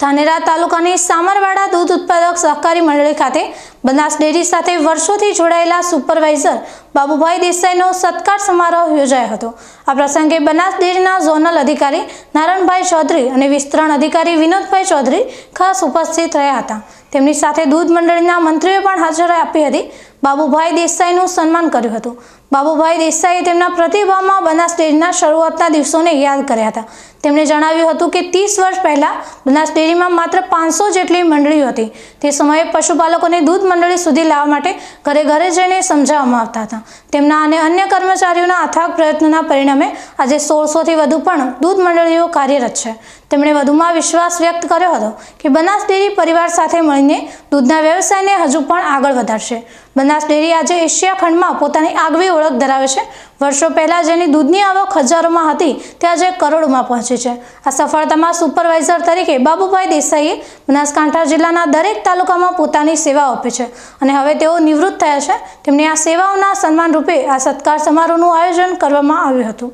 ધાનેરા તાલુકાની સામરવાડા દૂધ ઉત્પાદક સહકારી મંડળી ખાતે બનાસ ડેરી સાથે વર્ષોથી જોડાયેલા સુપરવાઇઝર બાબુભાઈ દેસાઈનો સત્કાર સમારોહ યોજાયો હતો. આ પ્રસંગે બનાસ ડેરીના ઝોનલ અધિકારી નારણભાઈ ચૌધરી અને વિસ્તરણ અધિકારી વિનોદભાઈ ચૌધરી ખાસ ઉપસ્થિત રહ્યા હતા. તેમની સાથે દૂધ મંડળીના મંત્રીઓ પણ હાજરી આપી હતી. બાબુભાઈ દેસાઈનું સન્માન કર્યું હતું. બાબુભાઈ દેસાઈએ તેમના પ્રતિભામાં બનાસ ડેરીના શરૂઆતના દિવસોને યાદ કર્યા હતા. તેમણે જણાવ્યું હતું કે ત્રીસ વર્ષ પહેલાં બનાસ ડેરીમાં માત્ર પાંચસો જેટલી મંડળીઓ હતી. તે સમયે પશુપાલકોને દૂધ મંડળી સુધી લાવવા માટે ઘરે ઘરે જઈને સમજાવવામાં આવતા હતા. તેમના અને અન્ય કર્મચારીઓના અથાગ પ્રયત્નોના પરિણામે આજે સોળસોથી વધુ પણ દૂધ મંડળીઓ કાર્યરત છે. તેમણે વધુમાં વિશ્વાસ વ્યક્ત કર્યો હતો કે બનાસ ડેરી પરિવાર સાથે મળીને દૂધના વ્યવસાયને હજુ પણ આગળ વધારશે. બનાસ ડેરી આજે એશિયા ખંડમાં પોતાની આગવી ઓળખ ધરાવે છે. વર્ષો પહેલાં જેની દૂધની આવક હજારોમાં હતી, તે આજે કરોડોમાં પહોંચી છે. આ સફળતામાં સુપરવાઇઝર તરીકે બાબુભાઈ દેસાઈએ બનાસકાંઠા જિલ્લાના દરેક તાલુકામાં પોતાની સેવા આપી છે અને હવે તેઓ નિવૃત્ત થયા છે. તેમની આ સેવાઓના સન્માન રૂપે આ સત્કાર સમારોહનું આયોજન કરવામાં આવ્યું હતું.